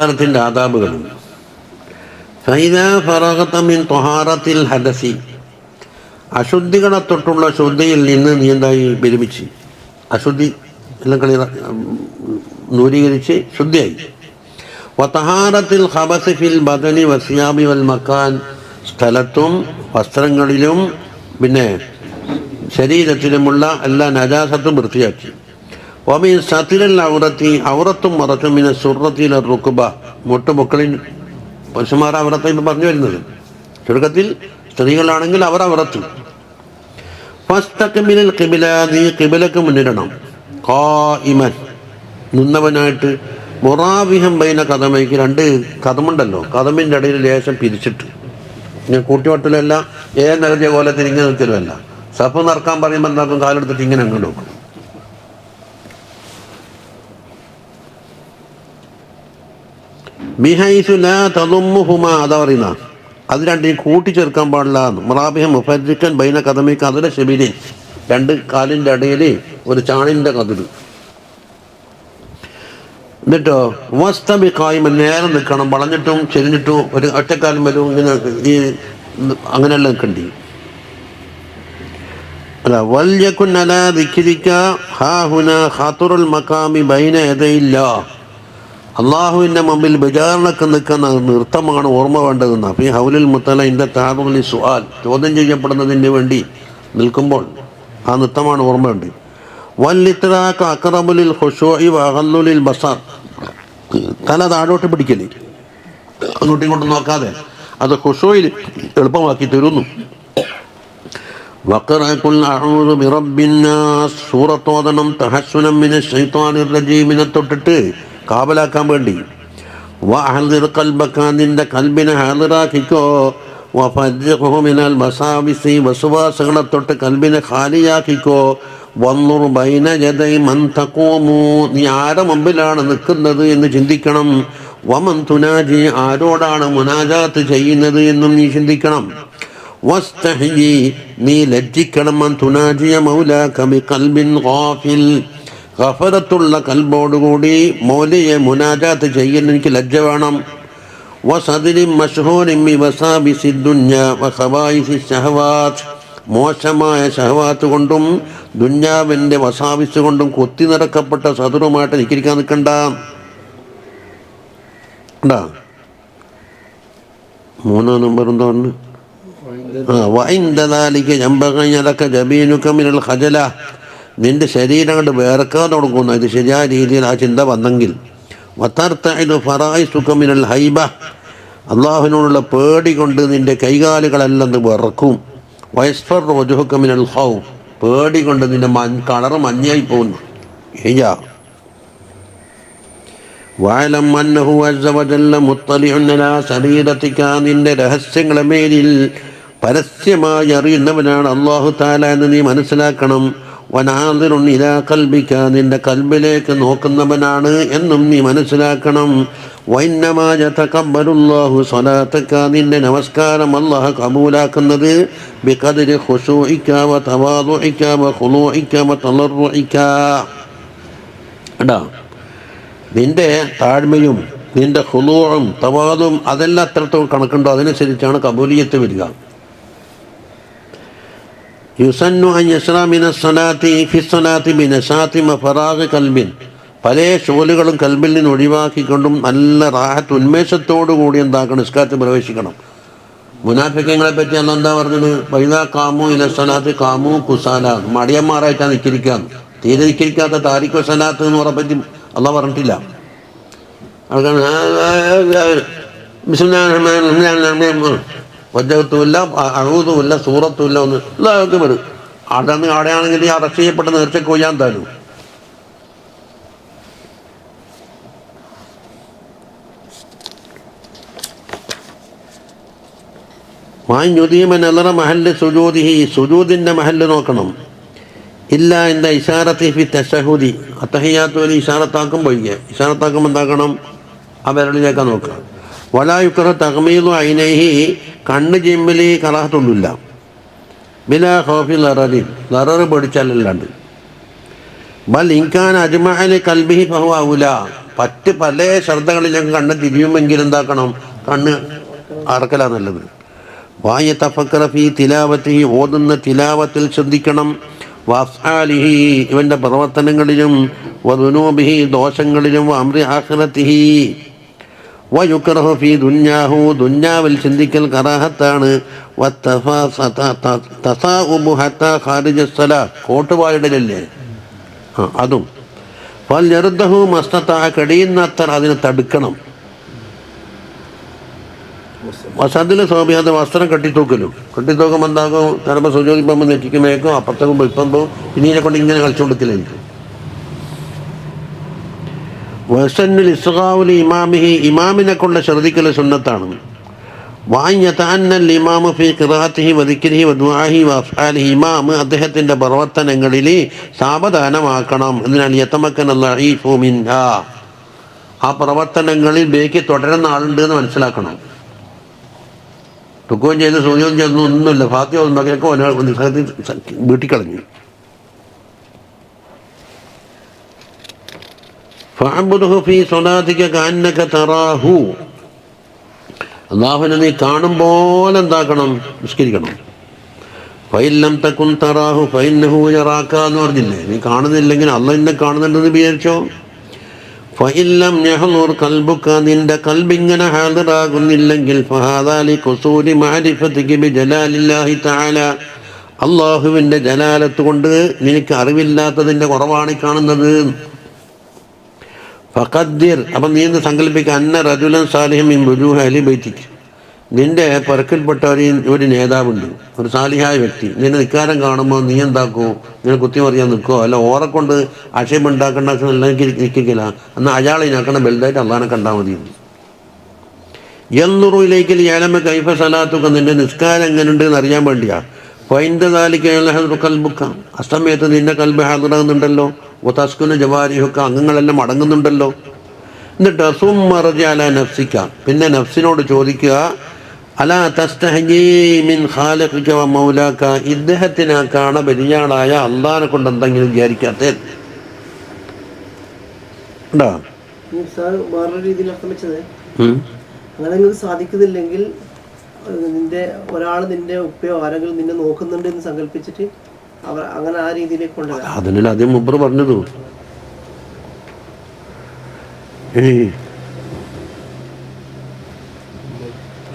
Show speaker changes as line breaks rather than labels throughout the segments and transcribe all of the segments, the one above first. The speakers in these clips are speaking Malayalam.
നിസ്കാരത്തിന്റെ ആദാബുകളുണ്ട് ഹദസി. അശുദ്ധികളെ തൊട്ടുള്ള ശുദ്ധിയിൽ നിന്ന് നീ എന്തായി വിരമിച്ച്? അശുദ്ധി എല്ലാം കളി ദൂരീകരിച്ച് ശുദ്ധിയായി. വതഹാറത്തിൽ ഫിൽ ബദനി വസിയാബി വൽ മക്കാൻ. സ്ഥലത്തും വസ്ത്രങ്ങളിലും പിന്നെ ശരീരത്തിലുമുള്ള എല്ലാ നജാസത്തും വൃത്തിയാക്കി. ഒമി സത്തിലൽ ഔറത്തി ഔറത്തും മറത്തും പിന്നെ സുറത്തിലെ റുക്കുബ മുട്ടുമുക്കളിൽ പുരുഷന്മാർ അവറത്ത് എന്ന് പറഞ്ഞു വരുന്നത്. ചുരുക്കത്തിൽ സ്ത്രീകളാണെങ്കിൽ അവർ അവറത്ത് ഫസ്തക്മിനിൽ കിബില നീ കിബിലക്ക് മുന്നിടണം. കാ ഇമൻ നിന്നവനായിട്ട് മുറാവിഹം ബൈന കഥമയ്ക്ക് രണ്ട് കഥമുണ്ടല്ലോ കഥമിന്റെ ഇടയിൽ ലേശം പിരിച്ചിട്ട്. ഞാൻ കൂട്ടിവട്ടലല്ല ഏ നിറഞ്ഞ പോലെ തിരിഞ്ഞു നിൽക്കലുമല്ല. സഫ് നിറക്കാൻ പറയുമ്പോൾ എന്താക്കും കാലെടുത്തിട്ട് ഇങ്ങനെ അങ്ങോട്ട് നോക്കും. ബിഹൈസു അതാ പറയുന്ന അത് രണ്ടിനും കൂട്ടിച്ചേർക്കാൻ പാടില്ല മറാബിഹം മുഫരിക്കൻ ബൈന കഥമി അതിലെ ഷെബിലിൻ രണ്ട് കാലിന്റെ ഇടയിൽ ഒരു ചാണിന്റെ കതിര്. എന്നിട്ടോ വസ്തബി കായ്മ നേരെ നിൽക്കണം വളഞ്ഞിട്ടും ചെരിഞ്ഞിട്ടും ഒരു ഒറ്റക്കാലം വരും ഇങ്ങനെ ഈ അങ്ങനെയെല്ലാം നിൽക്കണ്ടി അല്ല വല്യക്കുന്നല ദിക്കിരിക്ക ഹാ ഹുന മക്കാമി ബൈന എതയില്ല അള്ളാഹുവിന്റെ മുമ്പിൽ വിചാരണക്ക് നിൽക്കുന്ന നൃത്തമാണ് ഓർമ്മ വേണ്ടതെന്ന്. അപ്പം ഈ ഹൗലുൽ മുത്തല ഇന്റെ താറുലി സുഹാൽ ചോദ്യം ചെയ്യപ്പെടുന്നതിന് വേണ്ടി നിൽക്കുമ്പോൾ ആ നൃത്തമാണ് ഓർമ്മ വേണ്ടത്. വല്ലിത്രാക്ക് അക്രമുലിൽ ഹുഷോയി വഹല്ലുലിൽ ബസാർ. തല താഴോട്ട് പിടിക്കൽ. അങ്ങോട്ടും ഇങ്ങോട്ടും നോക്കാതെ അത് ഹുഷോയിൽ എളുപ്പമാക്കി തരുന്നു. മിന ശൈത്വാനിർ റജീമിനെ തൊട്ടിട്ട് കാവലാക്കാൻ വേണ്ടി. നിന്റെ കൽബിനെ ഹാദിറാക്കിക്കോ വഫജ്ജഹു മിനൽ തൊട്ട് കൽബിനെ ഖാലിയാക്കിക്കോ. വന്നുർ ബൈന നീ ആരുടെ മുമ്പിലാണ് നിൽക്കുന്നത് എന്ന് ചിന്തിക്കണം. വമൻ തുനാജി ആരോടാണ് മുനാജാത്ത് ചെയ്യുന്നത് എന്നും നീ ചിന്തിക്കണം. വസ്തഹി നീ ലജ്ജിക്കണം തുനാജിയ മൗലാ കബി കൽബിൻ ഗാഫിൽ. ഗഫറത്തുള്ള കൽബോടുകൂടി മൗലിയെ മുനാജാത്ത് ചെയ്യാൻ എനിക്ക് ലജ്ജ വേണം. മോശമായ ഷഹവാത്ത് കൊണ്ടും ദുഞ്ഞാവിന്റെ വസാവിസ് കൊണ്ടും കൊത്തി നിറക്കപ്പെട്ട സദുറുമായിട്ട് നിൽക്കിരിക്കാൻ നിൽക്കണ്ട. മൂന്നാം നമ്പർ എന്താ പറഞ്ഞു ആ വൈന്ദാലിക്ക് ജമ്പകഞ്ഞലക്ക ജബീനുക്ക മിനൽ ഖജല. നിന്റെ ശരീരം കൊണ്ട് വേർക്കാൻ തുടങ്ങുന്നു ഇത് ശരിയായ രീതിയിൽ ആ ചിന്ത വന്നെങ്കിൽ. വത്തർത്തത് ഫറായി സുഖമിനൽ ഹൈബ. അള്ളാഹുവിനോടുള്ള പേടി കൊണ്ട് നിന്റെ കൈകാലുകളെല്ലാം വിറക്കും. വയസ്ഫർ റോജുഹക്കമിനൽ ഹൗ പേടി കൊണ്ട് നിന്റെ മഞ്ഞ കളർ മഞ്ഞായി പോകുന്നു. ഏയ്യാ അന്നഹു അസ്സവജല്ല മുത്തലിഉന്നല ശരീരത്തിക്ക നിന്റെ രഹസ്യങ്ങളെ മേലിൽ പരസ്യമായി അറിയുന്നവനാണ് അള്ളാഹു താല എന്ന് നീ മനസ്സിലാക്കണം. വനാതിറുൺ ഇലാ കൽബിക്ക നിന്റെ കൽബിലേക്ക് നോക്കുന്നവനാണ് എന്നും നീ മനസ്സിലാക്കണം. വൈന്നമായ തക്കബലുല്ലാഹു സ്വലാത്തക്ക നിന്റെ നമസ്കാരം അള്ളാഹ് കബൂലാക്കുന്നത്. ബിഖദിരി ഖുശൂഇക്ക വ തവാദുഇക്ക വ ഖുളൂഇക്ക വ തളറുഇക്ക എടാ നിന്റെ താഴ്മയും നിന്റെ ഹുലൂറും തവാദും അതെല്ലാം എത്രത്തോളം കണക്കുണ്ടോ? അതിനനുസരിച്ചാണ് കബൂലിയത്ത് വരിക. യുസന്നു അൻ യസ്രാമിന മിന സ്വലാത്തി ഫി സ്വലാത്തി ബിനസാത്തി മഫറാഗ് കൽബിൻ പല ഷോലുകളും കൽബിൽ നിന്ന് ഒഴിവാക്കിക്കൊണ്ടും നല്ല റാഹത്ത് ഉന്മേഷത്തോടു കൂടി എന്താക്കണം നിസ്കാരത്തിൽ പ്രവേശിക്കണം മുനാഫിക്കങ്ങളെ പറ്റി അന്ന് എന്താ പറഞ്ഞത് വൈദാ കാമു ഇല സ്വലാത്ത് കാമു കുസാല മടിയന്മാരായിട്ടാണ് നിൽക്കിരിക്കാന്ന് തീരെ നിൽക്കിരിക്കാത്ത താരിഖ് സനാത്ത് എന്ന് പറഞ്ഞ പറ്റി അല്ല പറഞ്ഞിട്ടില്ല വജ്ജത്തുമില്ല അഴുതുമില്ല സൂറത്തുമില്ല ഒന്ന് ഇതൊക്കെ വരും. അവിടെ അവിടെയാണെങ്കിൽ ആ അറസ്റ്റ് ചെയ്യപ്പെട്ട കൊയ്യാൻ തരൂ മാഞ്ഞുദീമൻ അലറ മഹല്ല് സുജൂദിഹി സുജൂദിന്റെ മഹല്ല് നോക്കണം. ഇല്ല എന്താ ഇഷാറത്തി ഫി തഷഹുദി അത്തഹിയാത്ത് ഇഷാറത്താക്കും പോയിക്കുക ഇഷാറത്താക്കുമ്പോൾ എന്താക്കണം? ആ വിരളിലേക്ക് നോക്കുക. വലായുക്കറ തഹമീദു അയിനഹി കണ്ണ് ചിമ്മിൽ കറാഹത്തൊന്നുമില്ല ബില ഹോഫി ലററി ലററ് പഠിച്ചാലല്ലാണ്ട് ബൽ ഇൻകാൻ അജ്മഅലി കൽബിഹി ഫഹു പറ്റ് പല ശ്രദ്ധകളിൽ ഞങ്ങൾ കണ്ണ് തിരിയുമെങ്കിൽ എന്താക്കണം? കണ്ണ് അറക്കല നല്ലത്. വായ തഫക്കറഫി തിലാവത്തി ഓതുന്ന തിലാവത്തിൽ ശ്രദ്ധിക്കണം. വാസാലിഹി ഇവന്റെ പ്രവർത്തനങ്ങളിലും വധുനോബിഹി ദോഷങ്ങളിലും അമ്രി ആഖിറത്തിഹി. വയുക്റഹു ഫീ ദുഞ്ഞാഹു ദുഞ്ഞാവിൽ ചിന്തിക്കൽ കറാഹത്താണ്. കോട്ടുപായിടലല്ലേ ആ അതും. ഫൽ ജറുദ്ദഹു മസ്തത്ത കഴിയുന്നത്ര അതിനെ തടുക്കണം. വസതിൽ സ്വാഭിയാത വസ്ത്രം കെട്ടിത്തൂക്കലും. കെട്ടിത്തൂക്കം എന്താകും ചിലപ്പോൾ സുജോതിപ്പം നെറ്റിക്കുമേക്കും അപ്പുറത്തേക്കും ഇപ്പം ഇനിയെ കൊണ്ട് ഇങ്ങനെ കളിച്ചുകൊടുക്കലായിരിക്കും വസന്നുൽ ഇസ്ഗാവുൽ ഇമാമിഹി ഇമാമിനെ കൊണ്ട് ശ്രദ്ധിക്കൽ സുന്നത്താണ്. വാഞ്ഞത്താന്നൽ ഇമാമു ഫി കിറാത്തിഹി വദിക്കിരിഹി വദ്വാഹി വഫാലി ഇമാമ് അദ്ദേഹത്തിന്റെ പ്രവർത്തനങ്ങളിൽ സാവധാനമാക്കണം. എന്നാൽ യത്തമക്കൻ അള്ളീഫു മിൻഹ. ആ പ്രവർത്തനങ്ങളിൽ ബേക്ക് തുടരുന്ന ആളുണ്ട് എന്ന് മനസ്സിലാക്കണം. ടുക്കുകയും ചെയ്ത് സൂചന ചെയ്തൊന്നും ഒന്നുമില്ല. ഫാത്തിയ ഒരാൾ വീട്ടിൽ കളഞ്ഞു തറാഹു. അള്ളാഹുവിനെ നീ കാണും പോലെ എന്താക്കണം? നിസ്കരിക്കണം. ഫൈലം തക്കുൻ തറാഹു ഫൈനഹു യറാക്ക എന്ന് പറഞ്ഞില്ലേ? നീ കാണുന്നില്ലെങ്കിൽ അല്ല എന്നെ കാണുന്നുണ്ടെന്ന് വിചാരിച്ചോ? ഫൈലം യഹ്ലുർ കൽബുക നിന്റെ കൽബിങ്ങനെ ഹാജറാകുന്നില്ലെങ്കിൽ ഫഹാദാലി കൊസൂരി മാരിഫത്തിക്ക് ജലാലില്ലാഹി തആല. അള്ളാഹുവിന്റെ ജലാലത്ത് കൊണ്ട് നിനക്ക് അറിവില്ലാത്തതിന്റെ കുറവാണ് കാണുന്നത്. ഫഖദ്ദിർ അപ്പം നീ എന്ന് സങ്കല്പിക്കുക അന്ന റജുലൻ സാലിഹം ഇൻ റുജൂഹ അലി ബൈത്തിക്ക്. നിന്റെ പറക്കിൽപ്പെട്ട ഒരു ഒരു നേതാവുണ്ട് ഒരു സാലിഹായ വ്യക്തി. നിന്നെ നിക്കാരം കാണുമ്പോൾ നീ എന്താക്കോ? നിന്നെ കുത്തിമറിയാൻ നിൽക്കുമോ അല്ല ഓറക്കൊണ്ട് കൊണ്ട് ആക്ഷേപം ഉണ്ടാക്കേണ്ട ആവശ്യം എനിക്ക് നിൽക്കില്ല എന്നാൽ അയാളെ ഞാക്കണം വലുതായിട്ട് അള്ളഹനെ കണ്ടാൽ മതി. എന്നുറുയിലേക്ക് ഏലമ കൈഫ സലാത്തൊക്കെ നിന്റെ നിസ്കാരം എങ്ങനെ ഉണ്ട് എന്ന് അറിയാൻ വേണ്ടിയാ. പൈന്തതാലിക്ക് കൽബുക്ക അസ്തമയത്ത് നിന്റെ കൽബ് ഹാജറാകുന്നുണ്ടല്ലോ ഒതസ്കുന ജവാരിഹൊക്കെ അംഗങ്ങളെല്ലാം അടങ്ങുന്നുണ്ടല്ലോ. എന്നിട്ട് അസും മറജ അല നഫ്സിക്ക. പിന്നെ നഫ്സിനോട് ചോദിക്കുക അല തസ്തഹജീ മിൻ ഖാലിഖിക വ മൗലാക്ക ഇദ്ദേഹത്തിനാക്കാണ് ബലിയാളായ അള്ളാഹിനെ കൊണ്ട് എന്തെങ്കിലും വിചാരിക്കാത്ത. ഉണ്ടോ?
ഈ സാർ വേറൊരു രീതിയിൽ അർത്ഥം വെച്ചത്
ഉം.
അങ്ങനെ നിങ്ങൾക്ക് സാധിക്കുന്നില്ലെങ്കിൽ നിന്റെ ഒരാൾ നിന്റെ ഉപ്പയോ ആരെങ്കിലും നിന്നെ നോക്കുന്നുണ്ട് എന്ന് സങ്കല്പിച്ചിട്ട് അവർ അങ്ങനെ ആ രീതിയിലേക്ക് കൊണ്ടുവരാം.
അതിനല്ല ആദ്യം മുമ്പ് പറഞ്ഞത്. ഏയ്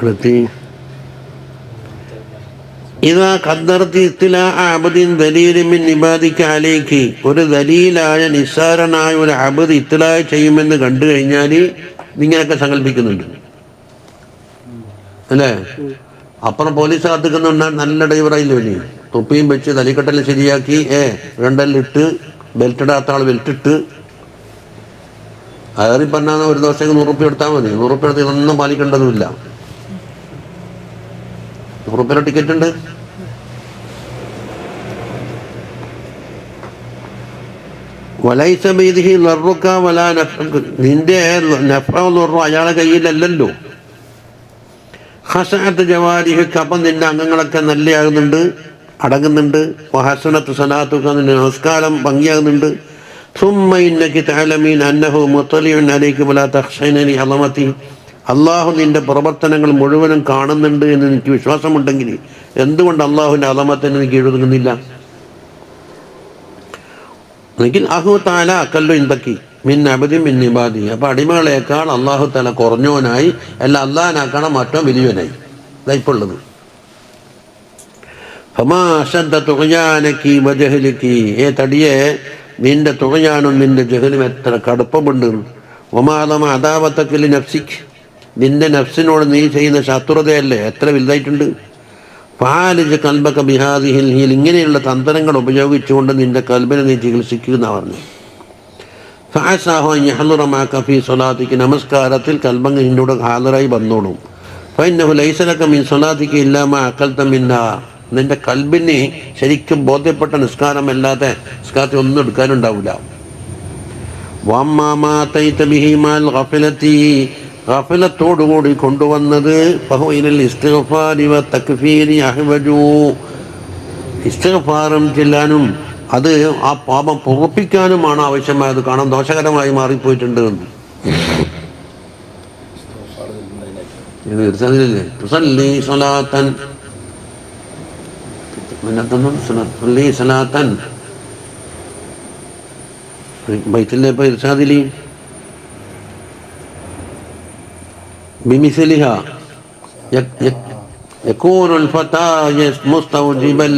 അടുത്തി ഇതാ കദ്ദർത്തി അബദീൻ അബദിൻ ദലീലിമിൻ നിബാദിക്ക് അലേക്ക് ഒരു ദലീലായ നിസ്സാരനായ ഒരു അബദ് ഇത്തില ചെയ്യുമെന്ന് കണ്ടു കഴിഞ്ഞാൽ ഇങ്ങനെയൊക്കെ സങ്കല്പിക്കുന്നുണ്ട്. അല്ലേ? അപ്പുറം പോലീസ് കാത്തിക്കുന്നുണ്ട് നല്ല ഡ്രൈവറായില്ലേ വലിയ തൊപ്പിയും വെച്ച് തലിക്കട്ടെല്ലാം ശരിയാക്കി ഏ രണ്ടല്ലിട്ട് ബെൽറ്റ് ഇടാത്ത ആൾ ബെൽറ്റ് ഇട്ട്. അയറി പറഞ്ഞാൽ ഒരു ദിവസത്തേക്ക് നൂറുപ്യ എടുത്താൽ മതി. നൂറുപ്യ എടുത്ത് ഇതൊന്നും പാലിക്കേണ്ടതുമില്ല. നൂറുപ്യ ടിക്കറ്റ് ഉണ്ട്. വലൈസ. നിന്റെ ലുറു അയാളെ കയ്യിലല്ലല്ലോ. ഹസനത്ത് ജവാരിഹ് അപ്പം നിന്റെ അംഗങ്ങളൊക്കെ നല്ലയാകുന്നുണ്ട് അടങ്ങുന്നുണ്ട്. ഹസനത്ത് സനാത്തുക്ക നിന്റെ നമസ്കാരം ഭംഗിയാകുന്നുണ്ട്. അന്നഹു അള്ളാഹു നിന്റെ പ്രവർത്തനങ്ങൾ മുഴുവനും കാണുന്നുണ്ട് എന്ന് എനിക്ക് വിശ്വാസമുണ്ടെങ്കിൽ എന്തുകൊണ്ട് അള്ളാഹുവിന്റെ അലമത്തെ എനിക്ക് എഴുതുന്നില്ല? അഹു താല അക്കല്ലു ഇന്തൊക്കെ മിൻ അബദി മിൻ നിബാദി അപ്പൊ അടിമകളേക്കാൾ അള്ളാഹു തല കുറഞ്ഞവനായി അല്ല അള്ളാഹാനാക്കണം മറ്റോ വലിയവനായി. ഇതായിപ്പുള്ളത് തുകയാനക്കി വജഹലിക്ക് ഏ തടിയെ നിന്റെ തുകയാനും നിന്റെ ജഹലും എത്ര കടുപ്പമുണ്ട്. ഒമാതമ അതാപത്തക്കിൽ നഫ്സിക്ക് നിന്റെ നഫ്സിനോട് നീ ചെയ്യുന്ന ശത്രുതയല്ലേ? എത്ര വലുതായിട്ടുണ്ട്. പാലിജ് കൽബക്ക ബിഹാദിഹിൽ ഇങ്ങനെയുള്ള തന്ത്രങ്ങൾ ഉപയോഗിച്ചുകൊണ്ട് നിന്റെ കൽബിനെ നീ ചികിത്സിക്കുന്ന പറഞ്ഞു ഫാസാഹോ യഹലുറമാ കഫി സൊലാത്തിക്ക് നമസ്കാരത്തിൽ കൽബങ്ങ് നിന്നോട് ഹാലറായി വന്നോളും. ഫൈനഹു ലൈസലക്ക മീൻ സൊലാത്തിക്ക് ഇല്ലാമ അക്കൽ തമ്മിന്ന നിന്റെ കൽബിന് ശരിക്കും ബോധ്യപ്പെട്ട നിസ്കാരമല്ലാതെ നിസ്കാരത്തിൽ ഒന്നും എടുക്കാനുണ്ടാവില്ല ഗഫലത്തോടുകൂടി കൊണ്ടുവന്നത് ഇസ്തിഗ്ഫാരി വ തക്ഫീരി അഹ്വജു. ഇസ്തിഗ്ഫാറും ചെല്ലാനും അത് ആ പാപം പുറപ്പിക്കാനുമാണ് ആവശ്യമായത്. കാരണം ദോഷകരമായി മാറിപ്പോയിട്ടുണ്ട് എന്ന്. ബൈത്തിലെ ഇപ്പൊ ഇർഷാദിലി. ഫതാ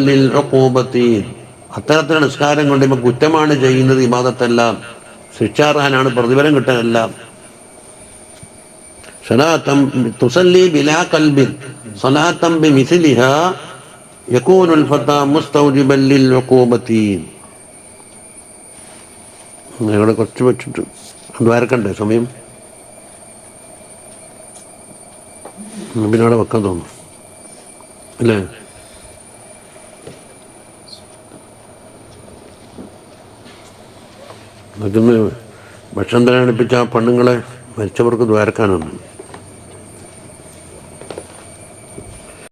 ലിൽ അത്തരത്തിലുള്ള നിസ്കാരം കൊണ്ട് ഇപ്പൊ കുറ്റമാണ് ചെയ്യുന്നത് ഇബാദത്തല്ല ശിക്ഷാർഹനാണ് പ്രതിഫലം കിട്ടാനല്ല صلاة تصلي بلا قلب صلاة بمثلها يكون الفتى مستوجبا للعقوبة ഞങ്ങളെ കുറച്ച് വെച്ചിട്ട് ദ്വാരക്കണ്ടേ സമയം എന്നാ പിന്നെ അവിടെ വെക്കാൻ തോന്നും അല്ലേ മറ്റൊന്ന് ഭക്ഷണം തരാണിപ്പിച്ച ആ പെണ്ണുങ്ങളെ മരിച്ചവർക്ക് ദ്വാരക്കാനാണ്